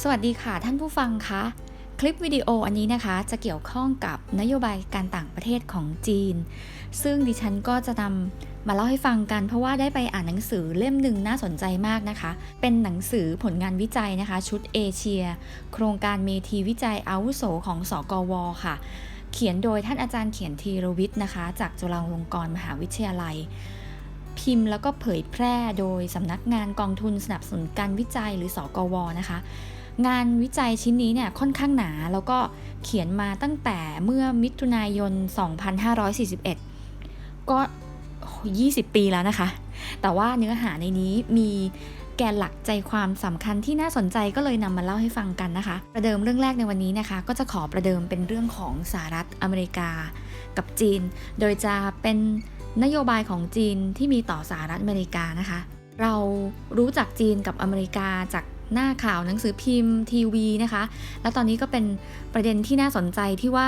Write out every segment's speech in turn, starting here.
สวัสดีค่ะท่านผู้ฟังคะคลิปวิดีโออันนี้นะคะจะเกี่ยวข้องกับนโยบายการต่างประเทศของจีน ซึ่งดิฉันก็จะนำมาเล่าให้ฟังกัน เพราะว่าได้ไปอ่านหนังสือเล่มหนึ่งน่าสนใจมากนะคะ เป็นหนังสือผลงานวิจัยนะคะ ชุดเอเชีย โครงการเมทีวิจัยอาวุโสของสกวค่ะ เขียนโดยท่านอาจารย์เขียนธีรวิทย์นะคะ จากจุฬาลงกรณ์มหาวิทยาลัยพิมพ์แล้วก็เผยแพร่โดยสำนักงานกองทุนสนับสนุนการวิจัยหรือสกวนะคะ งานวิจัยชิ้นนี้เนี่ยค่อนข้างหนาแล้วก็เขียนมาตั้งแต่เมื่อมิถุนายน 2541 ก็ 20 ปีแล้วนะคะ แต่ว่าเนื้อหาในนี้มีแกนหลักใจความสำคัญที่น่าสนใจก็เลยนำมาเล่าให้ฟังกันนะคะ ประเดิมเรื่องแรกในวันนี้นะคะ ก็จะขอประเดิมเป็นเรื่องของสหรัฐอเมริกา กับจีน โดยจะเป็นนโยบายของจีนที่มีต่อสหรัฐอเมริกานะคะ เรารู้จักจีนกับอเมริกาจาก หน้าข่าวหนังสือพิมพ์ทีวีนะคะ แล้วตอนนี้ก็เป็นประเด็นที่น่าสนใจที่ว่า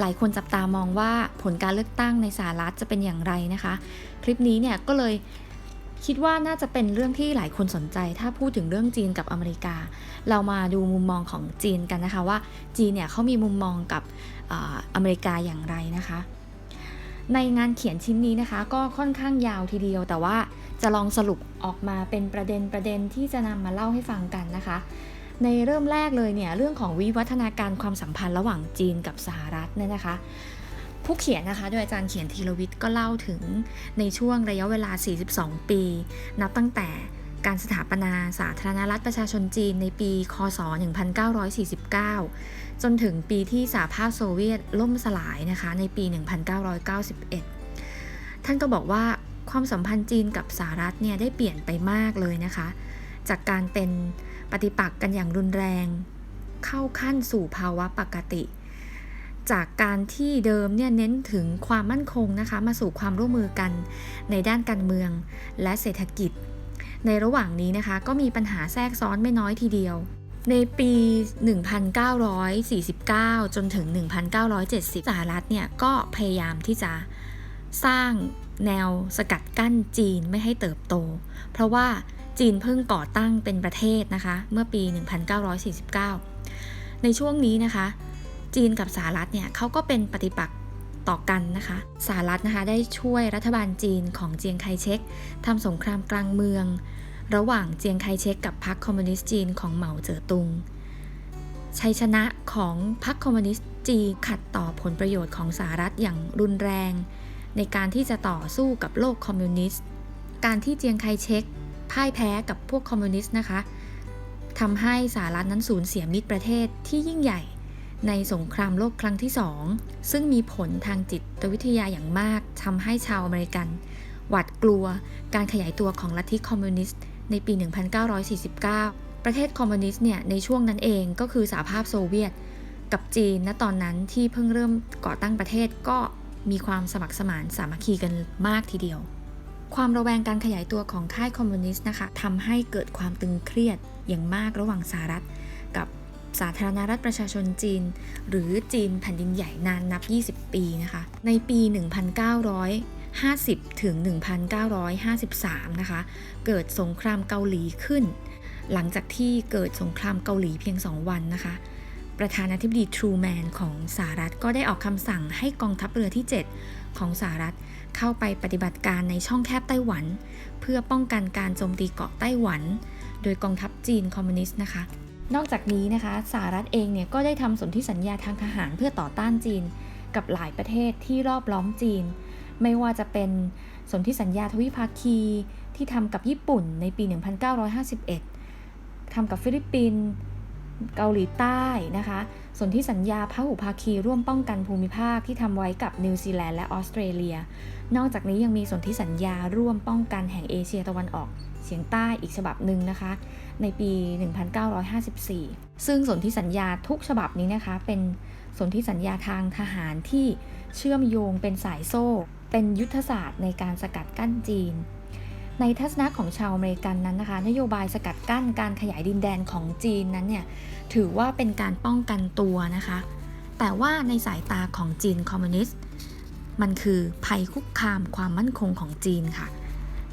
หลายคนจับตามองว่าผลการเลือกตั้งในสหรัฐจะเป็นอย่างไรนะคะ คลิปนี้เนี่ยก็เลยคิดว่าน่าจะเป็นเรื่องที่หลายคนสนใจ ถ้าพูดถึงเรื่องจีนกับอเมริกา เรามาดูมุมมองของจีนกันนะคะว่าจีนเนี่ยเขามีมุมมองกับอเมริกาอย่างไรนะคะ ในงานเขียนชิ้นนี้นะคะ ก็ค่อนข้างยาวทีเดียวแต่ว่า จะลองสรุปออกมาเป็นประเด็นประเด็นที่จะนำมาเล่าให้ฟังกันนะคะ ในเริ่มแรกเลยเนี่ยเรื่องของวิวัฒนาการความสัมพันธ์ระหว่างจีนกับสหรัฐเนี่ยนะคะ ผู้เขียนนะคะโดยอาจารย์เขียนธีรวิทย์ก็เล่าถึงในช่วงระยะเวลา 42 ปี นับตั้งแต่การสถาปนาสาธารณรัฐประชาชนจีนในปี คศ 1949 จนถึงปีที่สหภาพโซเวียตล่มสลายนะคะในปี 1991 ท่านก็บอกว่า ความสัมพันธ์จีนกับสหรัฐเนี่ยได้เปลี่ยนไปมากเลยนะคะ จากการเป็นปฏิปักษ์กันอย่างรุนแรง เข้าขั้นสู่ภาวะปกติ จากการที่เดิมเนี่ยเน้นถึงความมั่นคงนะคะ มาสู่ความร่วมมือกันในด้านการเมืองและเศรษฐกิจ ในระหว่างนี้นะคะก็มีปัญหาแทรกซ้อนไม่น้อยทีเดียวในปี 1949 จนถึง 1970 สหรัฐเนี่ยก็พยายามที่จะสร้าง แนวสกัดกั้นจีนไม่ให้เติบโต เพราะว่าจีนเพิ่งก่อตั้งเป็นประเทศนะคะ เมื่อปี 1949 ในช่วงนี้นะคะ จีนกับสหรัฐเนี่ยเขาก็เป็นปฏิปักษ์ต่อกันนะคะสหรัฐนะคะได้ช่วยรัฐบาลจีนของเจียงไคเชกทำสงครามกลางเมือง ระหว่างเจียงไคเชกกับพรรคคอมมิวนิสต์จีนของเหมาเจ๋อตุง ชัยชนะของพรรคคอมมิวนิสต์จีนขัดต่อผลประโยชน์ของสหรัฐอย่างรุนแรง ในการที่จะต่อสู้กับโลกคอมมิวนิสต์ การที่เจียงไคเชกพ่ายแพ้กับพวกคอมมิวนิสต์นะคะทำให้สหรัฐนั้นสูญเสียมิตรประเทศที่ยิ่งใหญ่ในสงครามโลกครั้งที่สองซึ่งมีผลทางจิตวิทยาอย่างมากทำให้ชาวอเมริกัน หวาดกลัวการขยายตัวของลัทธิคอมมิวนิสต์ในปี 1949 ประเทศคอมมิวนิสต์เนี่ยในช่วงนั้นเองก็คือสหภาพโซเวียต กับจีนณตอนนั้นที่เพิ่งเริ่มก่อตั้งประเทศก็ มีความสมัครสมานสามัคคีกันมากทีเดียว ความระแวงการขยายตัวของค่ายคอมมิวนิสต์นะคะทำให้เกิดความตึงเครียดอย่างมากระหว่างสหรัฐ กับสาธารณรัฐประชาชนจีน หรือจีนแผ่นดินใหญ่นานนับ 20 ปีนะคะ ในปี 1950 ถึง 1953 นะคะ เกิดสงครามเกาหลีขึ้น หลังจากที่เกิดสงครามเกาหลีเพียง 2 วันนะคะ ประธานาธิบดีทรูแมนของสหรัฐก็ได้ออกคำสั่งให้กองทัพเรือที่ 7 ของสหรัฐเข้าไปปฏิบัติการในช่องแคบไต้หวัน เพื่อป้องกันการโจมตีเกาะไต้หวัน โดยกองทัพจีนคอมมิวนิสต์นะคะ นอกจากนี้นะคะสหรัฐเองเนี่ยก็ได้ทำสนธิสัญญาทางทหารเพื่อต่อต้านจีน กับหลายประเทศที่รอบล้อมจีน ไม่ว่าจะเป็นสนธิสัญญาทวิภาคี ที่ทำกับญี่ปุ่นในปี 1951ทำกับฟิลิปปินส์ เกาหลีใต้นะคะส่วนที่สัญญาพหุภาคีร่วมป้องกันภูมิภาคที่ทำไว้กับนิวซีแลนด์และออสเตรเลีย นอกจากนี้ยังมีสนธิสัญญาร่วมป้องกันแห่งเอเชียตะวันออกเฉียงใต้อีกฉบับหนึ่งนะคะ ในปี 1954 ซึ่งสนธิสัญญาทุกฉบับนี้นะคะ เป็นสนธิสัญญาทางทหารที่เชื่อมโยงเป็นสายโซ่ เป็นยุทธศาสตร์ในการสกัดกั้นจีน ในทัศนะของชาวอเมริกันนั้นนะคะ นโยบายสกัดกั้นการขยายดินแดนของจีนนั้นเนี่ยถือว่าเป็นการป้องกันตัวนะคะ แต่ว่าในสายตาของจีนคอมมิวนิสต์มันคือภัยคุกคามความมั่นคงของจีนค่ะ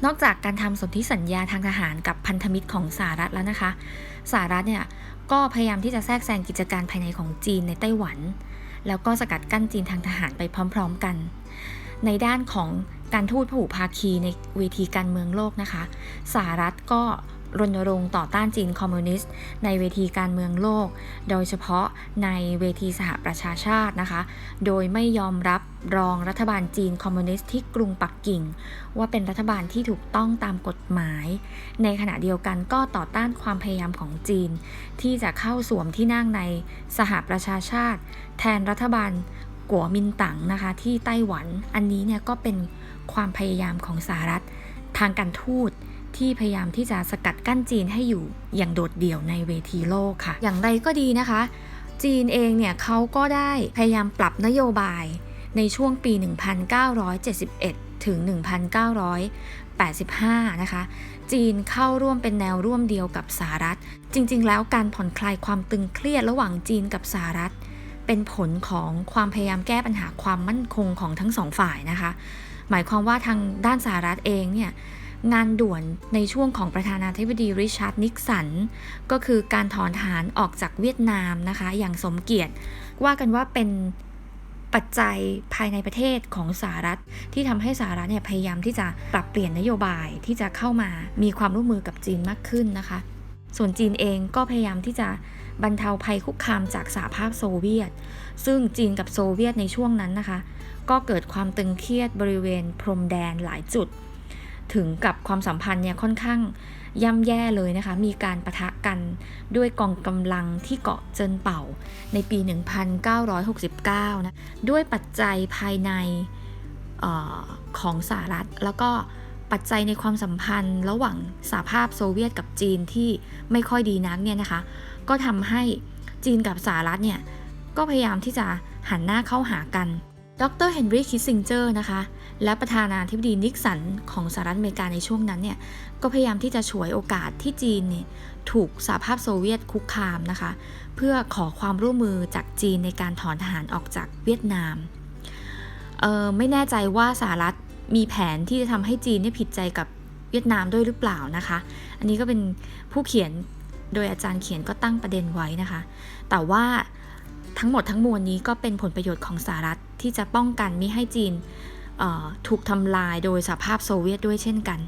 นอกจากการทำสนธิสัญญาทางทหารกับพันธมิตรของสหรัฐแล้วนะคะสหรัฐเนี่ยก็พยายามที่จะแทรกแซงกิจการภายในของจีนในไต้หวัน แล้วก็สกัดกั้นจีนทางทหารไปพร้อม ๆกัน ในด้านของ การทูตพหุภาคีในเวทีการเมืองโลกนะคะสหรัฐก็รณรงค์ต่อต้านจีนคอมมิวนิสต์ในเวทีการเมืองโลก โดยเฉพาะในเวทีสหประชาชาตินะคะ โดยไม่ยอมรับรองรัฐบาลจีนคอมมิวนิสต์ที่กรุงปักกิ่ง ว่าเป็นรัฐบาลที่ถูกต้องตามกฎหมาย ในขณะเดียวกันก็ต่อต้านความพยายามของจีน ที่จะเข้าสวมที่นั่งในสหประชาชาติ แทนรัฐบาลกัวมินตั๋งนะคะที่ไต้หวัน อันนี้เนี่ยก็เป็น ความพยายามของสหรัฐ ทางการทูตที่พยายามที่จะสกัดกั้นจีนให้อยู่อย่างโดดเดี่ยวในเวทีโลกค่ะ อย่างไรก็ดีนะคะ จีนเองเนี่ยเขาก็ได้พยายามปรับนโยบายในช่วงปี 1971 ถึง 1985 นะคะ จีนเข้าร่วมเป็นแนวร่วมเดียวกับสหรัฐ จริง ๆ แล้วการผ่อนคลายความตึงเครียดระหว่างจีนกับสหรัฐ เป็นผลของความพยายามแก้ปัญหาความมั่นคงของทั้งสองฝ่ายนะคะ หมายความว่าทางด้านสหรัฐเองเนี่ยงานด่วนในช่วงของประธานาธิบดีริชาร์ดนิกสัน ก็คือการถอนทหารออกจากเวียดนามนะคะ อย่างสมเกียรติ ว่ากันว่าเป็นปัจจัยภายในประเทศของสหรัฐ ที่ทำให้สหรัฐเนี่ยพยายามที่จะปรับเปลี่ยนนโยบายที่จะเข้ามามีความร่วมมือกับจีนมากขึ้นนะคะ ส่วนจีนเองก็พยายามที่จะบรรเทาภัยคุกคามจากสหภาพโซเวียต ซึ่งจีนกับโซเวียตในช่วงนั้นนะคะ ก็เกิดความตึงเครียดบริเวณพรมแดนหลายจุด ถึงกับความสัมพันธ์เนี่ยค่อนข้างย่ำแย่เลยนะคะ มีการประทะกันด้วยกองกำลังที่เกาะเจินเป่าในปี 1969 นะ ด้วยปัจจัยภายในออของสหรัฐแล้วก็ ปัจจัยในความสัมพันธ์ ระหว่างสหภาพโซเวียตกับจีนที่ไม่ค่อยดีนักเนี่ยนะคะ ก็ทำให้จีนกับสหรัฐเนี่ย ก็พยายามที่จะหันหน้าเข้าหากัน ดรเฮนรี่คิสซิงเจอร์นะคะ และประธานาธิบดีนิกสันของสหรัฐอเมริกาในช่วงนั้นเนี่ย ก็พยายามที่จะฉวยโอกาสที่จีนเนี่ยถูกสหภาพโซเวียตคุกคามนะคะ เพื่อขอความร่วมมือจากจีนในการถอนทหารออกจากเวียดนาม เออไม่แน่ใจว่าสหรัฐ มีแผนที่จะทำให้จีนเนี่ยผิดใจกับเวียดนามด้วยหรือเปล่านะคะ อันนี้ก็เป็นผู้เขียนโดยอาจารย์เขียนก็ตั้งประเด็นไว้นะคะ แต่ว่าทั้งหมดทั้งมวลนี้ก็เป็นผลประโยชน์ของสหรัฐที่จะป้องกันไม่ให้จีนถูกทำลายโดยสหภาพโซเวียตด้วยเช่นกัน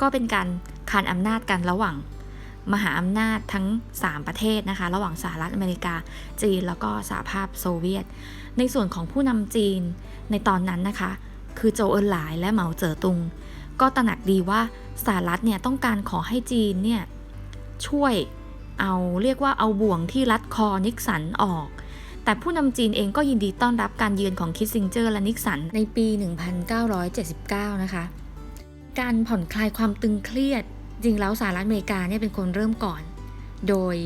ก็เป็นการคานอำนาจกันระหว่างมหาอำนาจทั้ง 3 ประเทศนะคะ ระหว่างสหรัฐอเมริกา จีน แล้วก็สหภาพโซเวียต ในส่วนของผู้นำจีนในตอนนั้นนะคะ คือโจเอินหลายและเหมาเจ๋อตุง ก็ตระหนักดีว่าสหรัฐเนี่ยต้องการขอให้จีนเนี่ยช่วยเอาเรียกว่าเอาบ่วงที่รัดคอนิกสันออก แต่ผู้นำจีนเองก็ยินดีต้อนรับการเยือนของคิสซิงเจอร์และนิกสันในปี 1979 นะคะ การผ่อนคลายความตึงเครียด จริงแล้วสหรัฐอเมริกาเนี่ยเป็นคนเริ่มก่อน โดย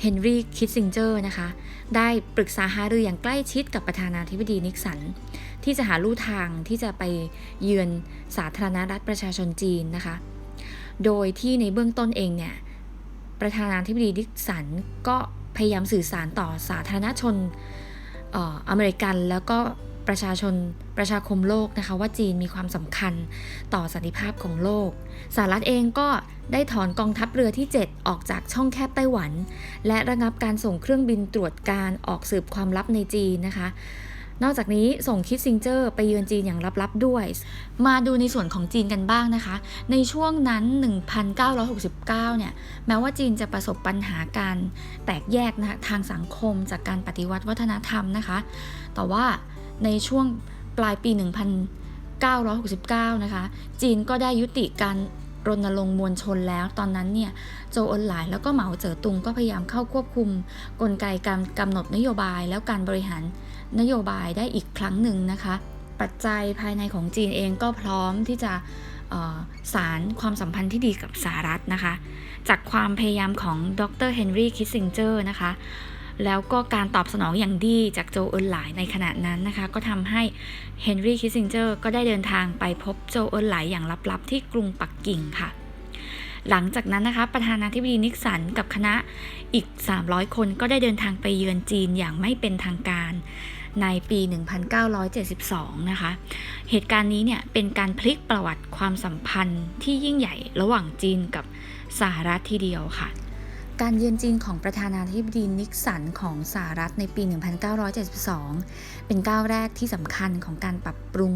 เฮนรี่คิสซิงเจอร์นะคะ ได้ปรึกษาหารืออย่างใกล้ชิดกับประธานาธิบดีนิกสัน ที่จะหาลู่ทางที่จะไปเยือนสาธารณรัฐประชาชนจีนนะคะ โดยที่ในเบื้องต้นเองเนี่ย ประธานาธิบดีนิกสันก็พยายามสื่อสารต่อสาธารณชนออเมริกันแล้วก็ ประชาชนประชาคมโลกนะคะว่าจีนมีความสำคัญต่อสันติภาพของโลกสหรัฐเองก็ได้ถอนกองทัพเรือที่ 7 ออกจากช่องแคบไต้หวัน และระงับการส่งเครื่องบินตรวจการออกสืบความลับในจีนนะคะ นอกจากนี้ส่งคิดซิงเจอร์ไปเยือนจีนอย่างลับๆด้วย มาดูในส่วนของจีนกันบ้างนะคะ ในช่วงนั้น 1969 เนี่ย แม้ว่าจีนจะประสบปัญหาการแตกแยกนะคะทางสังคมจากการปฏิวัติวัฒนธรรมนะคะ แต่ว่า ในช่วงปลายปี 1969 นะคะ จีนก็ได้ยุติการรณรงค์มวลชนแล้ว ตอนนั้นเนี่ย โจอนหลายแล้วก็เหมาเจ๋อตุงก็พยายามเข้าควบคุม กลไกการกำหนดนโยบายแล้วการบริหารนโยบายได้อีกครั้งหนึ่งนะคะ ปัจจัยภายในของจีนเองก็พร้อมที่จะสารความสัมพันธ์ที่ดีกับสหรัฐนะคะ จากความพยายามของดรเฮนรี่คิสซิงเจอร์นะคะ แล้วก็การตอบสนองอย่างดีจากโจเอินหลายในขณะนั้นนะคะ ก็ทำให้เฮนรี่คิสซิงเจอร์ก็ได้เดินทางไปพบโจเอินหลายอย่างลับๆ ที่กรุงปักกิ่งค่ะ หลังจากนั้นนะคะประธานาธิบดีนิกสันกับคณะอีก 300 คนก็ได้เดินทางไปเยือนจีนอย่างไม่เป็นทางการในปี 1972 นะคะ เหตุการณ์นี้เนี่ยเป็นการพลิกประวัติความสัมพันธ์ที่ยิ่งใหญ่ระหว่างจีนกับสหรัฐทีเดียวค่ะ การเยือนจีนของประธานาธิบดีนิกสันของสหรัฐในปี 1972 เป็นก้าวแรกที่สำคัญของการปรับปรุง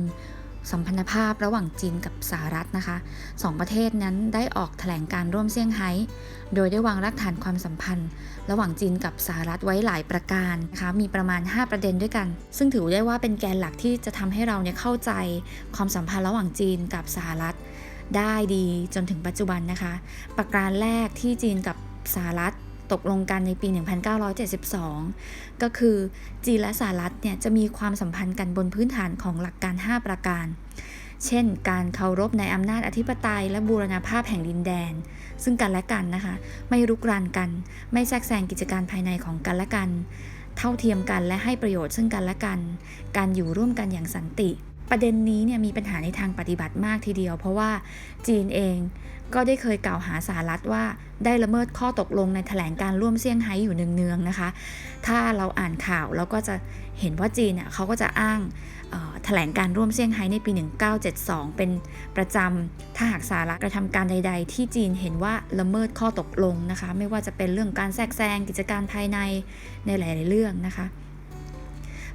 สัมพันธภาพระหว่างจีนกับสหรัฐนะคะสองประเทศนั้นได้ออกแถลงการร่วมเซี่ยงไฮ้ โดยได้วางรากฐานความสัมพันธ์ ระหว่างจีนกับสหรัฐไว้หลายประการนะคะมีประมาณ 5 ประเด็นด้วยกัน ซึ่งถือได้ว่าเป็นแกนหลักที่จะทำให้เราเนี่ยเข้าใจความสัมพันธ์ระหว่างจีนกับสหรัฐ ได้ดีจนถึงปัจจุบันนะคะ ประการแรกที่จีนกับ สหรัฐตกลงกันในปี 1972 ก็คือจีนและสหรัฐเนี่ยจะมีความสัมพันธ์กันบนพื้นฐานของหลักการ 5 ประการ เช่น การเคารพในอำนาจอธิปไตย และบูรณาภาพแห่งดินแดน ซึ่งกันและกันนะคะ ไม่รุกรานกัน ไม่แทรกแซงกิจการภายในของกันและกัน เท่าเทียมกันและให้ประโยชน์ซึ่งกันและกัน การอยู่ร่วมกันอย่างสันติประเด็นนี้เนี่ยมีปัญหาในทางปฏิบัติมากทีเดียว เพราะว่าจีนเอง ก็ได้เคยกล่าวหาสหรัฐว่าได้ละเมิดข้อตกลงในแถลงการร่วมเซี่ยงไฮ้อยู่เนืองๆนะคะ ถ้าเราอ่านข่าวเราก็จะเห็นว่าจีนเนี่ยเขาก็จะอ้างแถลงการร่วมเซี่ยงไฮ้ในปี 1972 เป็นประจำ ถ้าหากสหรัฐกระทำการใด ๆ ที่จีนเห็นว่าละเมิดข้อตกลงนะคะ ไม่ว่าจะเป็นเรื่องการแทรกแซงกิจการภายในในหลาย ๆ เรื่องนะคะ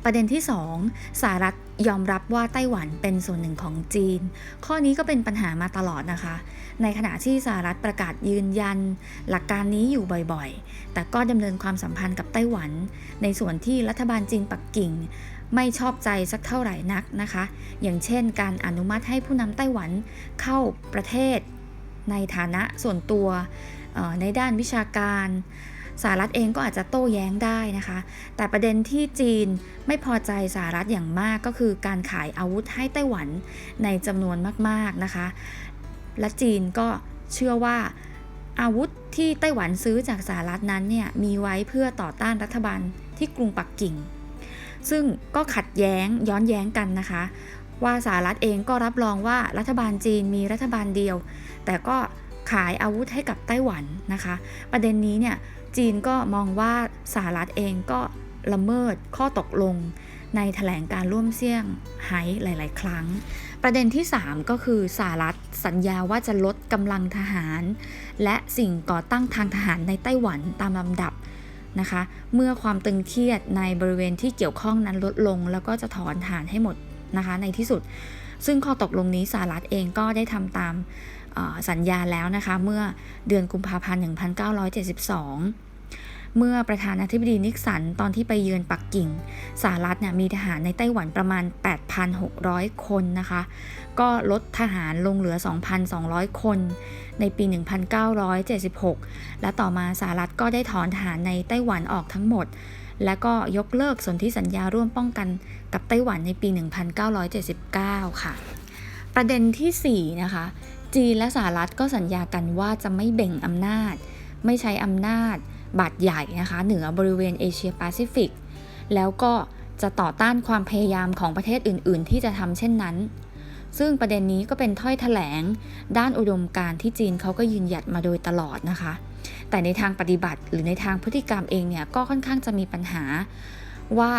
ประเด็นที่ 2สหรัฐยอมรับว่าไต้หวันเป็นส่วนหนึ่งของจีน ข้อนี้ก็เป็นปัญหามาตลอดนะคะ ในขณะที่สหรัฐประกาศยืนยัน หลักการนี้อยู่บ่อยๆ แต่ก็ดำเนินความสัมพันธ์กับไต้หวัน ในส่วนที่รัฐบาลจีนปักกิ่ง ไม่ชอบใจสักเท่าไหร่นักนะคะ อย่างเช่น การอนุมัติให้ผู้นำไต้หวันเข้าประเทศ ในฐานะส่วนตัวในด้านวิชาการ สหรัฐเองก็อาจจะโต้แย้งได้นะคะ แต่ประเด็นที่จีนไม่พอใจสหรัฐอย่างมากก็คือการขายอาวุธให้ไต้หวันในจำนวนมากๆนะคะ และจีนก็เชื่อว่าอาวุธที่ไต้หวันซื้อจากสหรัฐนั้นเนี่ยมีไว้เพื่อต่อต้านรัฐบาลที่กรุงปักกิ่ง ซึ่งก็ขัดแย้งย้อนแย้งกันนะคะ ว่าสหรัฐเองก็รับรองว่ารัฐบาลจีนมีรัฐบาลเดียว แต่ก็ขายอาวุธให้กับไต้หวันนะคะ ประเด็นนี้เนี่ย จีนก็มองว่าสหรัฐเองก็ละเมิดข้อตกลงในแถลงการร่วมเสี่ยงไฮ้หลาย ๆ ครั้ง ประเด็นที่ 3 ก็คือสหรัฐสัญญาว่าจะลดกำลังทหาร และสิ่งก่อตั้งทางทหารในไต้หวันตามลำดับนะคะ เมื่อความตึงเครียดในบริเวณที่เกี่ยวข้องนั้นลดลง แล้วก็จะถอนทหารให้หมดนะคะในที่สุด ซึ่งข้อตกลงนี้สหรัฐเองก็ได้ทำตาม สัญญาแล้วนะคะเมื่อเดือนกุมภาพันธ์ 1972 เมื่อประธานาธิบดีนิกสันตอนที่ไปเยือนปักกิ่งสหรัฐเนี่ยมีทหารในไต้หวันประมาณ 8,600 คนนะคะ ก็ลดทหารลงเหลือ 2,200 คน ในปี 1976 และต่อมาสหรัฐก็ได้ถอนทหารในไต้หวันออกทั้งหมดและก็ยกเลิกสนธิสัญญาร่วมป้องกันกับไต้หวันในปี 1979 ค่ะ ประเด็นที่ 4 นะคะ จีนและสหรัฐก็สัญญากันว่าจะไม่แบ่งอำนาจ ไม่ใช้อำนาจบาดใหญ่นะคะ เหนือบริเวณเอเชียแปซิฟิก แล้วก็จะต่อต้านความพยายามของประเทศอื่น ๆ ที่จะทำเช่นนั้น ซึ่งประเด็นนี้ก็เป็นถ้อยถแถลง ด้านอุดมการที่จีนเขาก็ยืนหยัดมาโดยตลอดนะคะ แต่ในทางปฏิบัติหรือในทางพฤติกรรมเองเนี่ยก็ค่อนข้างจะมีปัญหา ว่า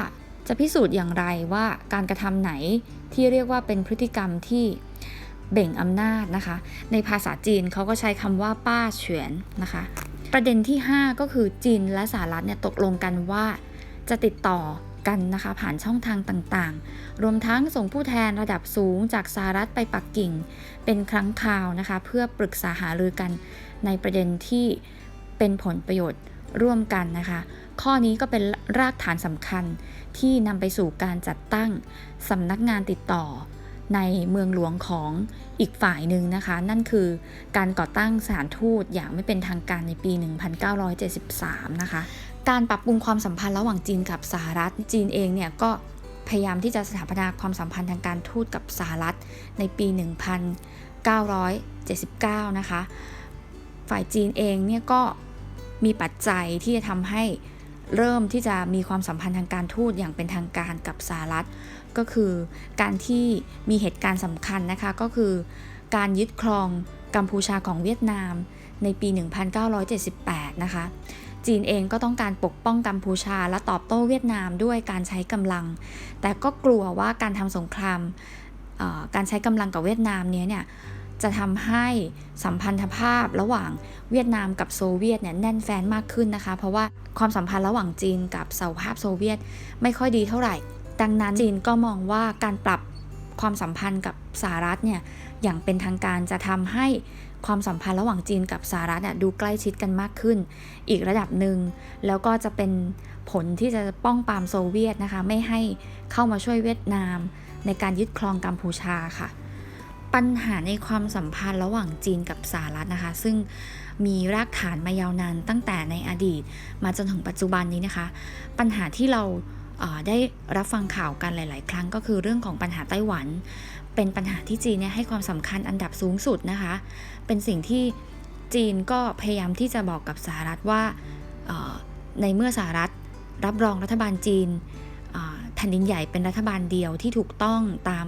จะพิสูจน์อย่างไรว่าการกระทำไหนที่เรียกว่าเป็นพฤติกรรมที่ เบ่งอำนาจนะคะ ในภาษาจีนเขาก็ใช้คำว่าป้าเฉวนนะคะ ประเด็นที่ 5 ก็คือจีนและสหรัฐเนี่ยตกลงกันว่าจะติดต่อกันนะคะผ่านช่องทางต่างๆ รวมทั้งส่งผู้แทนระดับสูงจากสหรัฐไปปักกิ่ง เป็นครั้งคราวนะคะ เพื่อปรึกษาหารือกันในประเด็นที่เป็นผลประโยชน์ร่วมกันนะคะ ข้อนี้ก็เป็นรากฐานสำคัญที่นำไปสู่การจัดตั้งสำนักงานติดต่อ ในเมืองหลวงของอีกฝ่ายหนึ่งนะคะ นั่นคือการก่อตั้งสถานทูตอย่างไม่เป็นทางการในปี 1973 นะคะ การปรับปรุงความสัมพันธ์ระหว่างจีนกับสหรัฐ จีนเองเนี่ยก็พยายามที่จะสถาปนาความสัมพันธ์ทางการทูตกับสหรัฐในปี 1979 นะคะ ฝ่ายจีนเองเนี่ยก็มีปัจจัยที่จะทำให้เริ่มที่จะมีความสัมพันธ์ทางการทูตอย่างเป็นทางการกับสหรัฐ ก็คือการที่มีเหตุการณ์สำคัญนะคะ ก็คือการยึดครองกัมพูชาของเวียดนามในปี 1978 นะคะ จีนเองก็ต้องการปกป้องกัมพูชาและตอบโต้เวียดนามด้วยการใช้กำลัง แต่ก็กลัวว่าการทำสงครามการใช้กำลังกับเวียดนามเนี้ยเนี่ยจะทำให้สัมพันธภาพระหว่างเวียดนามกับโซเวียตเนี่ยแน่นแฟนมากขึ้นนะคะ เพราะว่าความสัมพันธ์ระหว่างจีนกับสหภาพโซเวียตไม่ค่อยดีเท่าไหร่ ดังนั้นจีนก็มองว่าการปรับความสัมพันธ์กับสหรัฐเนี่ยอย่างเป็นทางการจะทำให้ความสัมพันธ์ระหว่างจีนกับสหรัฐเนี่ยดูใกล้ชิดกันมากขึ้น อีกระดับหนึ่งแล้วก็จะเป็นผลที่จะป้องปรามโซเวียตนะคะ ไม่ให้เข้ามาช่วยเวียดนาม ในการยึดครองกัมพูชาค่ะ ปัญหาในความสัมพันธ์ระหว่างจีนกับสหรัฐนะคะ ซึ่งมีรากฐานมายาวนานตั้งแต่ในอดีต มาจนถึงปัจจุบันนี้นะคะ ปัญหาที่เรา ได้รับฟังข่าวกันหลาย ๆ ครั้งก็คือเรื่องของปัญหาไต้หวัน เป็นปัญหาที่จีนเนี่ยให้ความสำคัญอันดับสูงสุดนะคะ เป็นสิ่งที่จีนก็พยายามที่จะบอกกับสหรัฐว่าในเมื่อสหรัฐรับรองรัฐบาลจีนแผ่นดินใหญ่เป็นรัฐบาลเดียวที่ถูกต้องตาม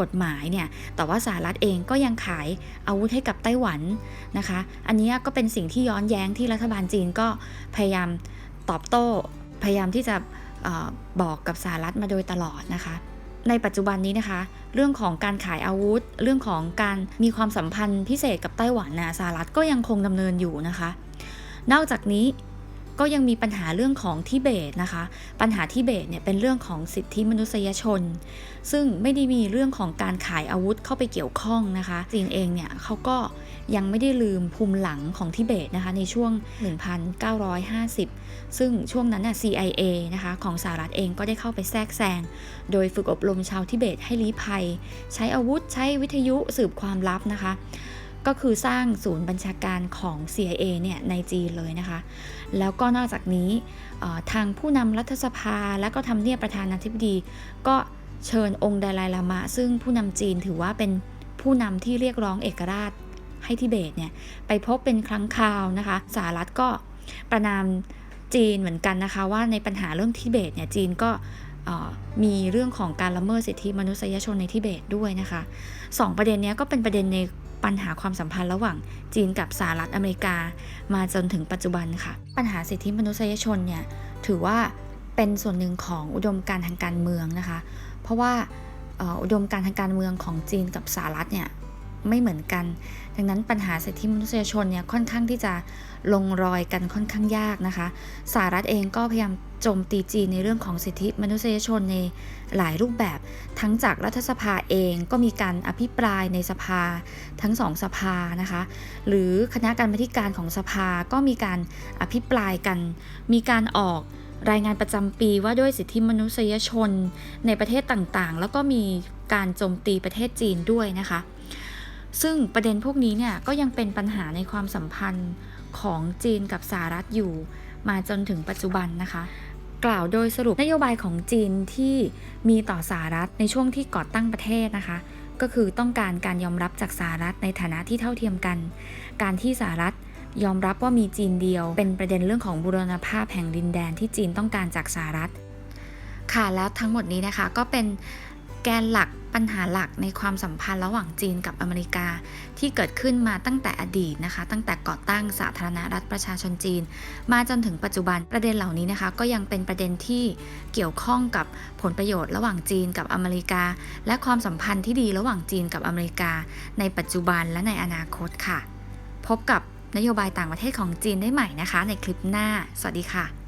กฎหมายเนี่ย แต่ว่าสหรัฐเองก็ยังขายอาวุธให้กับไต้หวันนะคะ อันนี้ก็เป็นสิ่งที่ย้อนแย้งที่รัฐบาลจีนก็พยายามตอบโต้ พยายามที่จะ บอกกับสหรัฐมาโดยตลอดนะคะ ในปัจจุบันนี้นะคะ เรื่องของการขายอาวุธ เรื่องของการมีความสัมพันธ์พิเศษกับไต้หวันนะสหรัฐก็ยังคงดำเนินอยู่นะคะ นอกจากนี้ ก็ยังมีปัญหาเรื่องของทิเบตนะคะ ปัญหาทิเบตเนี่ยเป็นเรื่องของสิทธิมนุษยชน ซึ่งไม่ได้มีเรื่องของการขายอาวุธเข้าไปเกี่ยวข้องนะคะจีนเองเนี่ยเขาก็ยังไม่ได้ลืมภูมิหลังของทิเบตนะคะในช่วง 1950 ซึ่งช่วงนั้นน่ะ CIA นะคะของสหรัฐเองก็ได้เข้าไปแทรกแซง โดยฝึกอบรมชาวทิเบตให้ลี้ภัย ใช้อาวุธใช้วิทยุสืบความลับนะคะ ก็คือสร้างศูนย์บัญชาการของ CIA เนี่ยในจีนเลยนะคะ แล้วก็นอกจากนี้ทางผู้นำรัฐสภาและก็ทำเนียบประธานาธิบดี ก็เชิญองค์ดไลลามะ ซึ่งผู้นำจีนถือว่าเป็นผู้นำที่เรียกร้องเอกราชให้ทิเบตเนี่ยไปพบเป็นครั้งคราวนะคะสหรัฐก็ประนามจีนเหมือนกันนะคะว่าในปัญหาเรื่องทิเบตเนี่ยจีนก็มีเรื่องของการละเมิดสิทธิมนุษยชนในทิเบตด้วยนะคะสองประเด็นนี้ก็เป็นประเด็นใน ปัญหาความสัมพันธ์ระหว่างจีนกับสหรัฐอเมริกา มาจนถึงปัจจุบันค่ะ ปัญหาสิทธิมนุษยชนเนี่ยถือว่าเป็นส่วนหนึ่งของอุดมการทางการเมืองนะคะ เพราะว่าอุดมการทางการเมืองของจีนกับสหรัฐเนี่ยไม่เหมือนกัน ดังนั้นปัญหาสิทธิมนุษยชนเนี่ยค่อนข้างที่จะลงรอยกันค่อนข้างยากนะคะสหรัฐเองก็พยายาม จมตีจีนในเรื่องของสิทธิมนุษยชนในหลายรูปแบบ ทั้งจากรัฐสภาเองก็มีการอภิปรายในสภาทั้งสองสภานะคะ หรือคณะกรรมาธิการของสภาก็มีการอภิปรายกัน มีการออกรายงานประจำปีว่าด้วยสิทธิมนุษยชนในประเทศต่างๆ แล้วก็มีการโจมตีประเทศจีนด้วยนะคะ ซึ่งประเด็นพวกนี้เนี่ยก็ยังเป็นปัญหาในความสัมพันธ์ของจีนกับสหรัฐอยู่มาจนถึงปัจจุบันนะคะ กล่าวโดยสรุปนโยบายของจีนที่มีต่อสหรัฐในช่วงที่ก่อตั้งประเทศนะคะ ก็คือต้องการการยอมรับจากสหรัฐในฐานะที่เท่าเทียมกัน การที่สหรัฐยอมรับว่ามีจีนเดียว เป็นประเด็นเรื่องของบุรณภาพแห่งดินแดนที่จีนต้องการจากสหรัฐ ค่ะแล้วทั้งหมดนี้นะคะก็เป็น แกนหลักปัญหาหลักในความสัมพันธ์ระหว่างจีนกับอเมริกา ที่เกิดขึ้นมาตั้งแต่อดีตนะคะ ตั้งแต่ก่อตั้งสาธารณรัฐประชาชนจีน มาจนถึงปัจจุบันประเด็นเหล่านี้นะคะ ก็ยังเป็นประเด็นที่เกี่ยวข้องกับผลประโยชน์ระหว่างจีนกับอเมริกา และความสัมพันธ์ที่ดีระหว่างจีนกับอเมริกา ในปัจจุบันและในอนาคตค่ะ พบกับนโยบายต่างประเทศของจีนได้ใหม่นะคะ ในคลิปหน้า สวัสดีค่ะ